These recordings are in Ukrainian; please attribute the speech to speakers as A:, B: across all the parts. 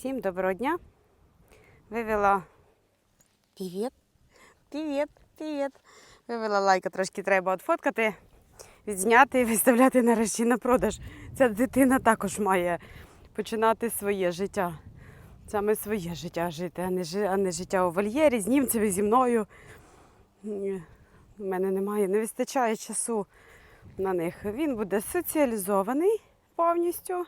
A: Всім доброго дня. Вивела. Привіт. Привіт, привіт. Вивела лайка, трошки треба отфоткати, відзняти і виставляти нарешті на продаж. Ця дитина також має починати своє життя. Саме своє життя жити, а не, а не життя у вольєрі з німцями зі мною. Ні, У мене немає, не вистачає часу на них. Він буде соціалізований повністю.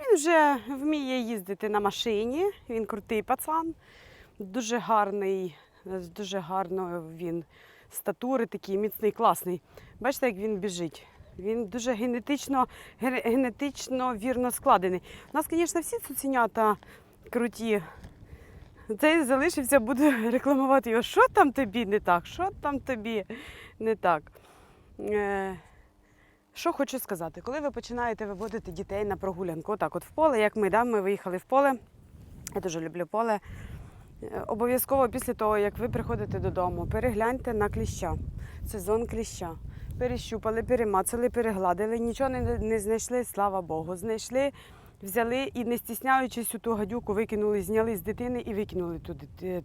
A: Він вже вміє їздити на машині, він крутий пацан, дуже гарний, дуже гарно він статури, такий міцний, класний. Бачите, як він біжить. Він дуже генетично, генетично вірно складений. У нас, звісно, всі цуценята круті. Цей залишився, буду рекламувати його. Що там тобі не так? Що там тобі не так? Е, що хочу сказати, коли ви починаєте виводити дітей на прогулянку, отак от в поле, як ми, да, ми виїхали в поле, я дуже люблю поле. Е, Обов'язково після того, як ви приходите додому, перегляньте на кліща, сезон кліща. Перещупали, перемацали, перегладили, нічого не, не знайшли, слава Богу. Знайшли, взяли і не стісняючись ту гадюку, викинули, зняли з дитини і викинули ту,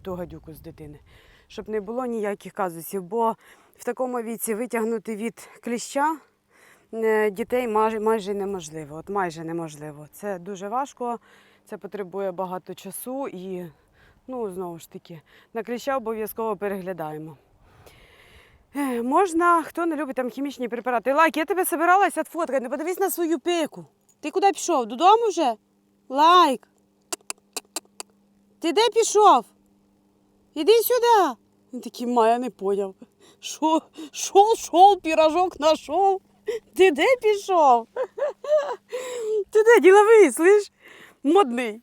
A: ту гадюку з дитини. Щоб не було ніяких казусів, бо в такому віці витягнути від кліща е, дітей майже, неможливо. От майже неможливо. Це дуже важко, це потребує багато часу і, ну, знову ж таки, на кліща обов'язково переглядаємо. Е, Можна, хто не любить там хімічні препарати. Лайк, я тебе собиралася фоткати, не подивись на свою пику. Ти куди пішов? Додому вже? Лайк. Ти де пішов? Іди сюди. Він такий Майя не поняв. Шов, шов, пірожок нашов. Ти де пішов? Ти де діловий, слиш? Модний.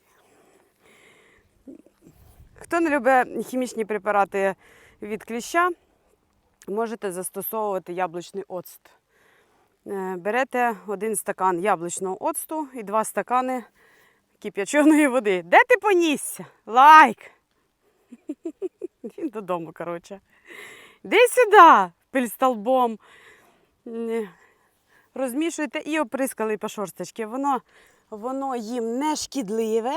A: Хто не любить хімічні препарати від кліща, можете застосовувати яблучний оцт. Е, Берете один стакан яблучного оцту і два стакани кип'яченої води. Де ти понісся? Лайк! Він додому, коротше. Іди сюди, пиль Ні. Розмішуйте і оприскали по шорсточки. Воно, воно їм не шкідливе.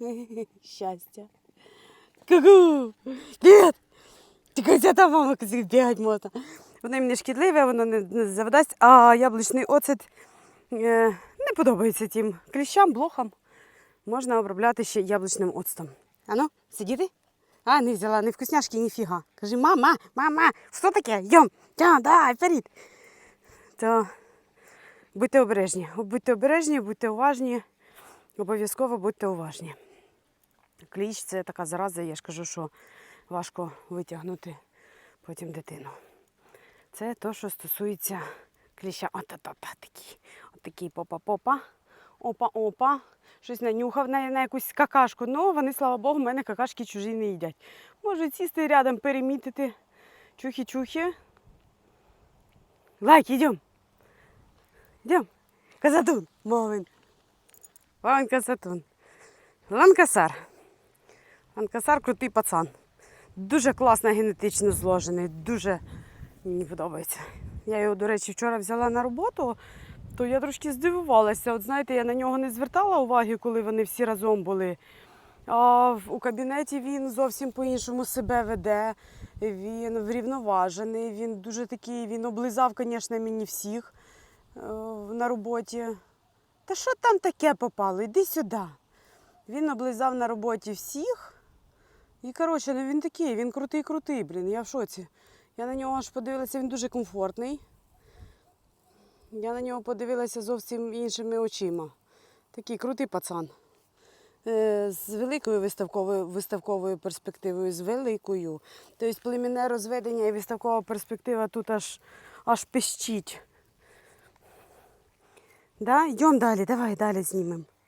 A: Щастя. Ку-ку! Тільки там мама бігать можна. Воно їм не шкідливе, воно не, не завдасть, а яблучний оцет е, не подобається тим кліщам, блохам. Можна обробляти ще яблучним оцтом. Ану, сидіти? А, не взяла, не вкусняшки, ніфіга. Кажи, мама, мама, що таке? Йом, тя, давай, вперед. То будьте обережні. Будьте обережні, будьте уважні. Обов'язково будьте уважні. Кліщ це така зараза, я ж кажу, що важко витягнути потім дитину. Це то, що стосується кліща. От-от-от, такий, от такий попа-попа. Опа-опа. Щось нанюхав на, на якусь какашку. Ну, вони, слава Богу, в мене какашки чужі не їдять. Можуть сісти рядом, перемітити. Чухи-чухи. Лайк, йдем. Йдем. Казатун, мовин. Вон Казатун. Ланкасар. Ланкасар крутий пацан. Дуже класно генетично зложений, дуже мені подобається. Я його, до речі, вчора взяла на роботу, то я трошки здивувалася. От знаєте, я на нього не звертала уваги, коли вони всі разом були. А у кабінеті він зовсім по-іншому себе веде. Він врівноважений, він дуже такий, він облизав, звісно, мені всіх на роботі. Та що там таке попало? Іди сюди. Він облизав на роботі всіх. І коротше, ну він такий, він крутий-крутий, блін, я в шоці. Я на нього аж подивилася, він дуже комфортний. Я на нього подивилася зовсім іншими очима. Такий крутий пацан. Е, З великою виставковою, виставковою перспективою, з великою. Тобто племінне розведення і виставкова перспектива тут аж, аж пищить. Да? Йдемо далі, давай далі знімемо.